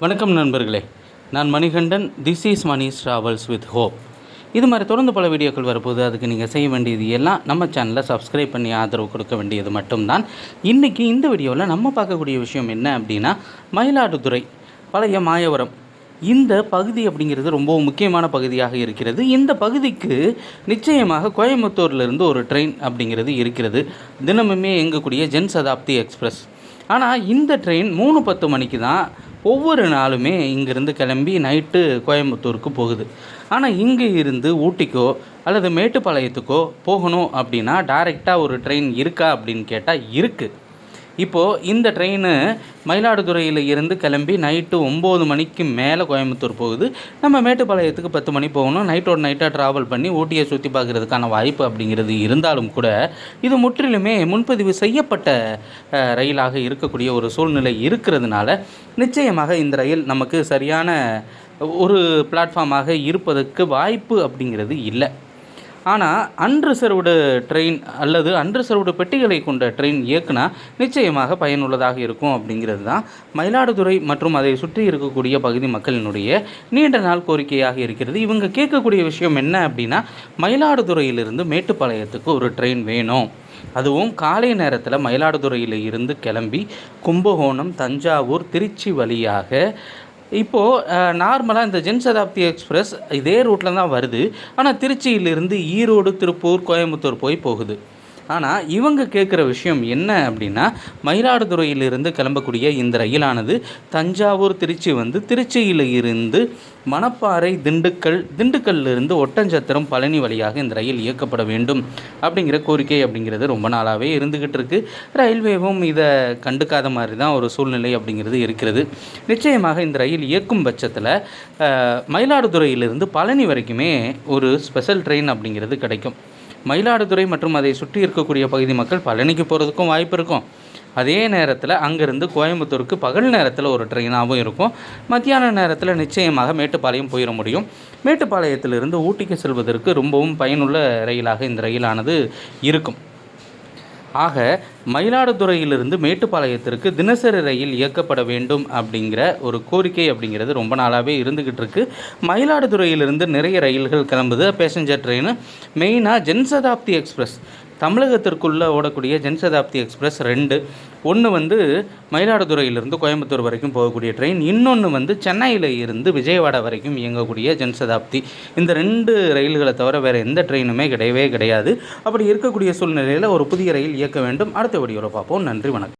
வணக்கம் நண்பர்களே. நான் Manikandan this is Mani travels with hope இது மாதிரி தொடர்ந்து பல வீடியோக்கள் வரப்போது அதுக்கு நீங்கள் செய்ய வேண்டியது எல்லாம் நம்ம சேனலில் சப்ஸ்கிரைப் பண்ணி ஆதரவு கொடுக்க வேண்டியது மட்டும்தான். இன்றைக்கி இந்த வீடியோவில் நம்ம பார்க்கக்கூடிய விஷயம் என்ன அப்படின்னா மயிலாடுதுறை பழைய மாயவரம். இந்த பகுதி அப்படிங்கிறது ரொம்ப முக்கியமான பகுதியாக இருக்கிறது. இந்த பகுதிக்கு நிச்சயமாக கோயம்புத்தூர்லேருந்து ஒரு ட்ரெயின் அப்படிங்கிறது இருக்கிறது. தினமுமே இயங்கக்கூடிய ஜன் சதாப்தி எக்ஸ்பிரஸ். ஆனால் இந்த ட்ரெயின் மூணு பத்து மணிக்கு தான் ஒவ்வொரு நாளுமே இங்கேருந்து கிளம்பி நைட்டு கோயம்புத்தூருக்கு போகுது. ஆனால் இங்கே இருந்து ஊட்டிக்கோ அல்லது மேட்டுப்பாளையத்துக்கோ போகணும் அப்படின்னா டைரெக்டாக ஒரு ட்ரெயின் இருக்கா அப்படின்னு கேட்டால் இருக்குது இப்போது இந்த ட்ரெயின் மயிலாடுதுறையில் இருந்து கிளம்பி நைட்டு ஒம்பது மணிக்கு மேலே கோயம்புத்தூர் போகுது. நம்ம மேட்டுப்பாளையத்துக்கு பத்து மணி போகணும். நைட்டோட நைட்டாக ட்ராவல் பண்ணி ஊட்டியை சுற்றி பார்க்குறதுக்கான வாய்ப்பு அப்படிங்கிறது இருந்தாலும் கூட இது முற்றிலுமே முன்பதிவு செய்யப்பட்ட ரயிலாக இருக்கக்கூடிய ஒரு சூழ்நிலை இருக்கிறதுனால நிச்சயமாக இந்த ரயில் நமக்கு சரியான ஒரு பிளாட்ஃபார்மாக இருப்பதற்கு வாய்ப்பு அப்படிங்கிறது இல்லை. ஆனால் அன்ரிசர்வ்டு ட்ரெயின் அல்லது அன்ரிசர்வ்டு பெட்டிகளை கொண்ட ட்ரெயின் இயக்குனா நிச்சயமாக பயனுள்ளதாக இருக்கும் அப்படிங்கிறது தான் மயிலாடுதுறை மற்றும் அதை சுற்றி இருக்கக்கூடிய பகுதி மக்களினுடைய நீண்ட நாள் கோரிக்கையாக இருக்கிறது. இவங்க கேட்கக்கூடிய விஷயம் என்ன அப்படின்னா மயிலாடுதுறையிலிருந்து மேட்டுப்பாளையத்துக்கு ஒரு ட்ரெயின் வேணும். அதுவும் காலை நேரத்தில் மயிலாடுதுறையில் இருந்து கிளம்பி கும்பகோணம் தஞ்சாவூர் திருச்சி வழியாக இப்போது நார்மலாக இந்த ஜன்சதாப்தி எக்ஸ்பிரஸ் இதே ரூட்டில் தான் வருது. ஆனால் திருச்சியிலிருந்து ஈரோடு திருப்பூர் கோயம்புத்தூர் போய் போகுது. ஆனால் இவங்க கேட்குற விஷயம் என்ன அப்படின்னா மயிலாடுதுறையிலிருந்து கிளம்பக்கூடிய இந்த ரயிலானது தஞ்சாவூர் திருச்சி வந்து திருச்சியில் இருந்து மணப்பாறை திண்டுக்கல் திண்டுக்கல்லிருந்து ஒட்டஞ்சத்திரம் பழனி வழியாக இந்த ரயில் இயக்கப்பட வேண்டும் அப்படிங்கிற கோரிக்கை அப்படிங்கிறது ரொம்ப நாளாகவே இருந்துக்கிட்டு இருக்கு. ரயில்வேவும் இதை கண்டுக்காத மாதிரி தான் ஒரு சூழ்நிலை அப்படிங்கிறது இருக்கிறது. நிச்சயமாக இந்த ரயில் இயக்கும் பட்சத்தில் மயிலாடுதுறையிலிருந்து பழனி வரைக்குமே ஒரு ஸ்பெஷல் ட்ரெயின் அப்படிங்கிறது கிடைக்கும். மயிலாடுதுறை மற்றும் அதை சுற்றி இருக்கக்கூடிய பகுதி மக்கள் பழனிக்கு போகிறதுக்கும் வாய்ப்பு இருக்கும். அதே நேரத்தில் அங்கேருந்து கோயம்புத்தூருக்கு பகல் நேரத்தில் ஒரு ட்ரெயினாகவும் இருக்கும். மத்தியான நேரத்தில் நிச்சயமாக மேட்டுப்பாளையம் போயிட முடியும். மேட்டுப்பாளையத்திலிருந்து ஊட்டிக்கு செல்வதற்கு ரொம்பவும் பயனுள்ள ரயிலாக இந்த ரயிலானது இருக்கும். ஆக மயிலாடுதுறையிலிருந்து மேட்டுப்பாளையத்திற்கு தினசரி ரயில் இயக்கப்பட வேண்டும் அப்படிங்கிற ஒரு கோரிக்கை அப்படிங்கிறது ரொம்ப நாளாகவே இருந்துக்கிட்டு இருக்கு. மயிலாடுதுறையிலிருந்து நிறைய ரயில்கள் கிளம்புது. பேசஞ்சர் ட்ரெயின் மெயினாக ஜன்சதாப்தி எக்ஸ்பிரஸ். தமிழகத்திற்குள்ளே ஓடக்கூடிய ஜன்சதாப்தி எக்ஸ்பிரஸ் ரெண்டு. ஒன்று வந்து மயிலாடுதுறையிலிருந்து கோயம்புத்தூர் வரைக்கும் போகக்கூடிய ட்ரெயின். இன்னொன்று வந்து சென்னையில் இருந்து விஜயவாடா வரைக்கும் இயங்கக்கூடிய ஜன்சதாப்தி. இந்த ரெண்டு ரயில்களை தவிர வேறு எந்த ட்ரெயினுமே கிடையவே கிடையாது. அப்படி இருக்கக்கூடிய சூழ்நிலையில் ஒரு புதிய ரயில் இயக்க வேண்டும். அடுத்த வீடியோவில் பார்ப்போம். நன்றி வணக்கம்.